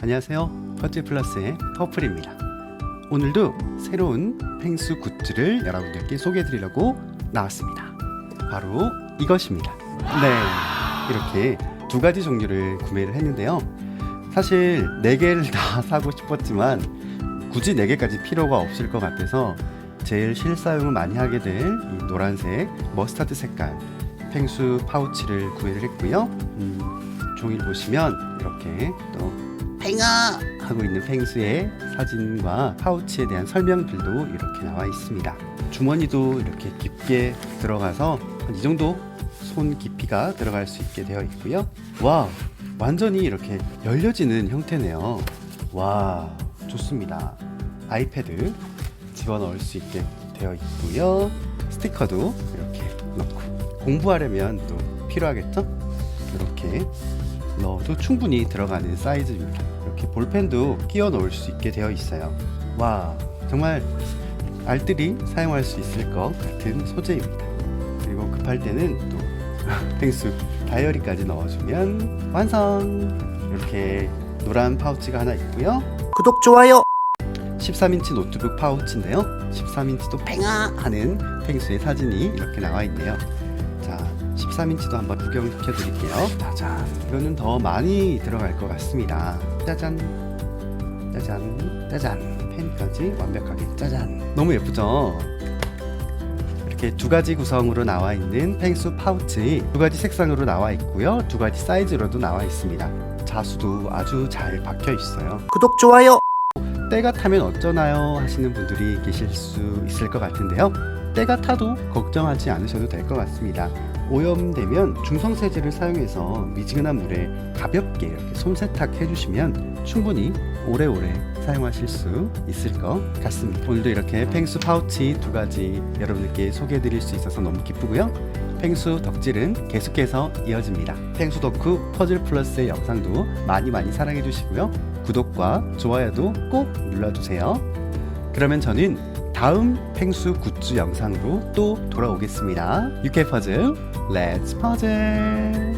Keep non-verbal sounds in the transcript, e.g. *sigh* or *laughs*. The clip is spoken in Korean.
안녕하세요. 퍼즐 플러스의 퍼플입니다. 오늘도 새로운 펭수 굿즈를 여러분들께 소개해 드리려고 나왔습니다. 바로 이것입니다. 네. 이렇게 두 가지 종류를 구매를 했는데요. 사실 네 개를 다 *laughs* 사고 싶었지만 굳이 네 개까지 필요가 없을 것 같아서 제일 실사용을 많이 하게 될이 노란색 머스타드 색깔 펭수 파우치를 구매를 했고요. 음, 종이를 보시면 이렇게 또 팽아 하고 있는 펭수의 사진과 파우치에 대한 설명들도 이렇게 나와 있습니다. 주머니도 이렇게 깊게 들어가서 한이 정도 손 깊이가 들어갈 수 있게 되어 있고요. 와, 완전히 이렇게 열려지는 형태네요. 와, 좋습니다. 아이패드 집어넣을 수 있게 되어 있고요. 스티커도 이렇게 넣고 공부하려면 또 필요하겠죠? 이렇게 넣어도 충분히 들어가는 사이즈입니다. 이렇게 볼펜도 끼워 넣을 수 있게 되어 있어요. 와, 정말 알뜰히 사용할 수 있을 것 같은 소재입니다. 그리고 급할 때는 또 *laughs* 펭수 다이어리까지 넣어주면 완성! 이렇게 노란 파우치가 하나 있고요. 구독, 좋아요. 13인치 노트북 파우치인데요. 13인치도 팽아 하는 펭수의 사진이 이렇게 나와 있네요. 자, 13인치도 한번 구경시켜 드릴게요. 짜잔. 이거는 더 많이 들어갈 것 같습니다. 짜잔. 짜잔. 짜잔. 펜까지 완벽하게 짜잔. 너무 예쁘죠? 이렇게 두 가지 구성으로 나와 있는 펭수 파우치 두 가지 색상으로 나와 있고요. 두 가지 사이즈로도 나와 있습니다. 자수도 아주 잘 박혀 있어요. 구독, 좋아요. 때가 타면 어쩌나요 하시는 분들이 계실 수 있을 것 같은데요. 때가 타도 걱정하지 않으셔도 될 것 같습니다. 오염되면 중성세제를 사용해서 미지근한 물에 가볍게 이렇게 손세탁 해주시면 충분히 오래오래 사용하실 수 있을 것 같습니다. 오늘도 이렇게 펭수 파우치 두 가지 여러분들께 소개해드릴 수 있어서 너무 기쁘고요. 펭수 덕질은 계속해서 이어집니다. 펭수 덕후 퍼즐 플러스의 영상도 많이 많이 사랑해 주시고요. 구독과 좋아요도 꼭 눌러주세요. 그러면 저는 다음 펭수 굿즈 영상으로 또 돌아오겠습니다. UK 퍼즐, 렛츠 퍼즐!